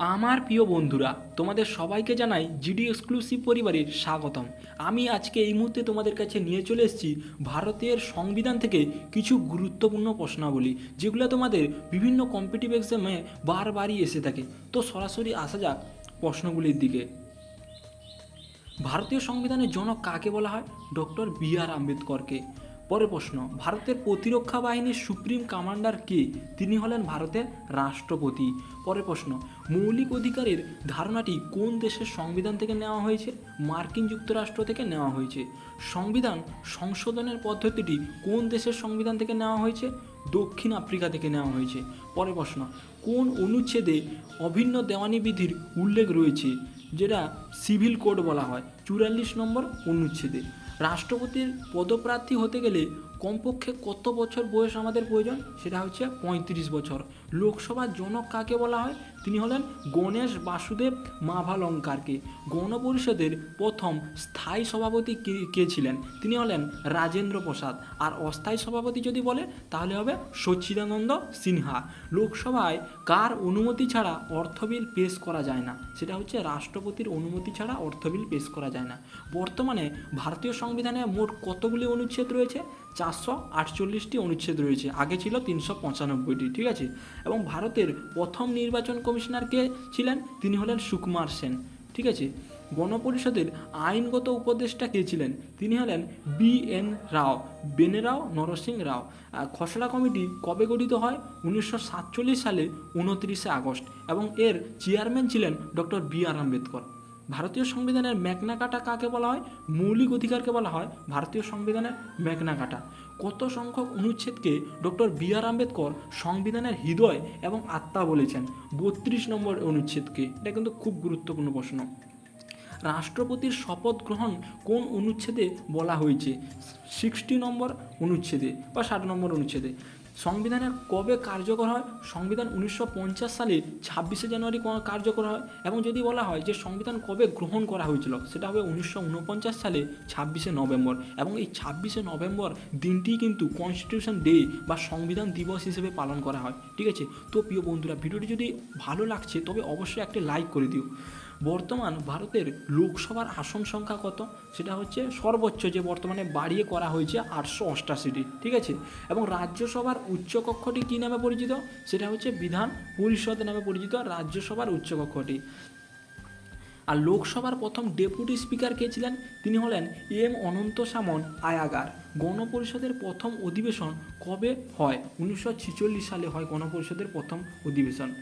আমার প্রিয় বন্ধুরা, তোমাদের সবাইকে জানাই জিডি এক্সক্লুসিভ পরিবারের স্বাগতম। আমি আজকে এই মুহূর্তে তোমাদের কাছে নিয়ে চলে এসেছি ভারতের সংবিধান থেকে কিছু গুরুত্বপূর্ণ প্রশ্নাবলী, যেগুলো তোমাদের বিভিন্ন কম্পিটিভ এক্সামে বারবারই এসে থাকে। তো সরাসরি আসা যাক প্রশ্নগুলির দিকে। ভারতীয় সংবিধানের জনক কাকে বলা হয়? ডক্টর বি আর আম্বেদকরকে। পরের প্রশ্ন, ভারতের প্রতিরক্ষা বাহিনীর সুপ্রিম কমান্ডার কে? তিনি হলেন ভারতের রাষ্ট্রপতি। পরে প্রশ্ন, মৌলিক অধিকারের ধারণাটি কোন দেশের সংবিধান থেকে নেওয়া হয়েছে? মার্কিন যুক্তরাষ্ট্র থেকে নেওয়া হয়েছে। সংবিধান সংশোধনের পদ্ধতিটি কোন দেশের সংবিধান থেকে নেওয়া হয়েছে? দক্ষিণ আফ্রিকা থেকে নেওয়া হয়েছে। পরে প্রশ্ন, কোন অনুচ্ছেদে অভিন্ন দেওয়ানি বিধির উল্লেখ রয়েছে, যেটা সিভিল কোড বলা হয়? চুরাল্লিশ নম্বর অনুচ্ছেদে। রাষ্ট্রপতির পদপ্রার্থী হতে গেলে কমপক্ষে কত বছর বয়স আমাদের প্রয়োজন? সেটা হচ্ছে পঁয়ত্রিশ বছর। লোকসভার জনক কাকে বলা হয়? তিনি হলেন গণেশ বাসুদেব মাভালঙ্কারকে। গণপরিষদের প্রথম স্থায়ী সভাপতি কে ছিলেন? তিনি হলেন রাজেন্দ্র প্রসাদ। আর অস্থায়ী সভাপতি যদি বলে, তাহলে হবে সচ্চিদানন্দ সিনহা। লোকসভায় কার অনুমতি ছাড়া অর্থ বিল পেশ করা যায় না? সেটা হচ্ছে রাষ্ট্রপতির অনুমতি ছাড়া অর্থ বিল পেশ করা যায় না। বর্তমানে ভারতীয় সংবিধানে মোট কতগুলি অনুচ্ছেদ রয়েছে? চারশো আটচল্লিশটি অনুচ্ছেদ রয়েছে। আগে ছিল তিনশো পঁচানব্বইটি, ঠিক আছে? এবং ভারতের প্রথম নির্বাচন কমিশনার কে ছিলেন, তিনি হলেন সুকুমার সেন, ঠিক আছে? গণপরিষদের আইনগত উপদেষ্টা কে ছিলেন? তিনি হলেন বি এন রাও, বেনেরাও, নরসিং রাও। খসড়া কমিটি কবে গঠিত হয়? উনিশশো সাতচল্লিশ সালে উনত্রিশে আগস্ট এবং এর চেয়ারম্যান ছিলেন ডক্টর বি আর আম্বেদকর। ভারতীয় সংবিধানের ম্যাগনা কাটা কাকে বলা হয়? মৌলিক অধিকারকে বলা হয় ভারতীয় সংবিধানের ম্যাগনা কাটা। কত সংখ্যক অনুচ্ছেদকে ডক্টর বি আর আম্বেদকর সংবিধানের হৃদয় এবং আত্মা বলেছেন? বত্রিশ নম্বর অনুচ্ছেদকে। এটা কিন্তু খুব গুরুত্বপূর্ণ প্রশ্ন। রাষ্ট্রপতির শপথ গ্রহণ কোন অনুচ্ছেদে বলা হয়েছে? সিক্সটি নম্বর অনুচ্ছেদে বা ষাট নম্বর অনুচ্ছেদে। সংবিধানের কবে কার্যকর হয়? সংবিধান উনিশশো পঞ্চাশ সালে ছাব্বিশে জানুয়ারি কার্যকর হয়? এবং যদি বলা হয় যে সংবিধান কবে গ্রহণ করা হয়েছিল, সেটা হবে উনিশশো উনপঞ্চাশ সালে ছাব্বিশে নভেম্বর। এবং এই ছাব্বিশে নভেম্বর দিনটি কিন্তু কনস্টিটিউশন ডে বা সংবিধান দিবস হিসেবে পালন করা হয়। ঠিক আছে? তো প্রিয় বন্ধুরা, ভিডিওটি যদি ভালো লাগছে, তবে অবশ্যই একটি লাইক করে দিও। বর্তমান ভারতের লোকসভার আসন সংখ্যা কত? সেটা হচ্ছে সর্বোচ্চ যে বর্তমানে বাড়িয়ে করা হয়েছে আটশো অষ্টাশিটি, ঠিক আছে? এবং রাজ্যসভার উচ্চকক্ষটি কী নামে পরিচিত? সেটা হচ্ছে বিধান পরিষদ নামে পরিচিত রাজ্যসভার উচ্চকক্ষটি। আর লোকসভার প্রথম ডেপুটি স্পিকার কে ছিলেন? তিনি হলেন এম অনন্ত সামন আয়াগার। গণপরিষদের প্রথম অধিবেশন কবে হয়? উনিশশো সালে হয় গণপরিষদের প্রথম অধিবেশন।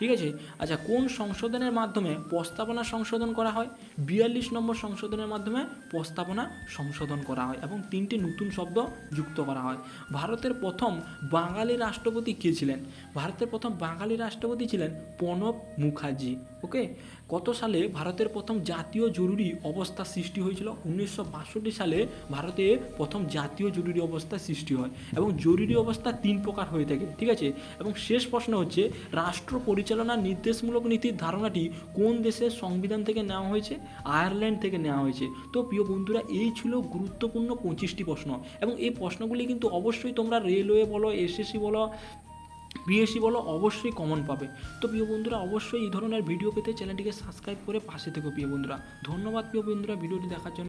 ঠিক আছে? আচ্ছা কোন সংশোধনের মাধ্যমে প্রস্তাবনা সংশোধন করা হয়? বিয়াল্লিশ নম্বর সংশোধনের মাধ্যমে প্রস্তাবনা সংশোধন করা হয় এবং তিনটি নতুন শব্দ যুক্ত করা হয়। ভারতের প্রথম বাঙালি রাষ্ট্রপতি কে ছিলেন? ভারতের প্রথম বাঙালি রাষ্ট্রপতি ছিলেন প্রণব মুখার্জি। ওকে? কত সালে ভারতের প্রথম জাতীয় জরুরি অবস্থা সৃষ্টি হয়েছিল? উনিশশো বাষট্টি সালে ভারতে প্রথম জাতীয় জরুরি অবস্থা সৃষ্টি হয় এবং জরুরি অবস্থা তিন প্রকার হয়ে থাকে, ঠিক আছে? এবং শেষ প্রশ্ন হচ্ছে, রাষ্ট্র পরিচালনার নির্দেশমূলক নীতির ধারণাটি কোন দেশের সংবিধান থেকে নেওয়া হয়েছে? আয়ারল্যান্ড থেকে নেওয়া হয়েছে। তো প্রিয় বন্ধুরা, এই ছিল গুরুত্বপূর্ণ পঁচিশটি প্রশ্ন এবং এই প্রশ্নগুলি কিন্তু অবশ্যই তোমরা রেলওয়ে বলো, এসএসসি বলো বিএসসি বলো অবশ্যই কমন পাবে। তো প্রিয় বন্ধুরা, অবশ্যই এই ধরনের ভিডিও পেতে চ্যানেলটিকে সাবস্ক্রাইব করে পাশে থেকো প্রিয় বন্ধুরা। ধন্যবাদ প্রিয় বন্ধুরা ভিডিওটি দেখার জন্য।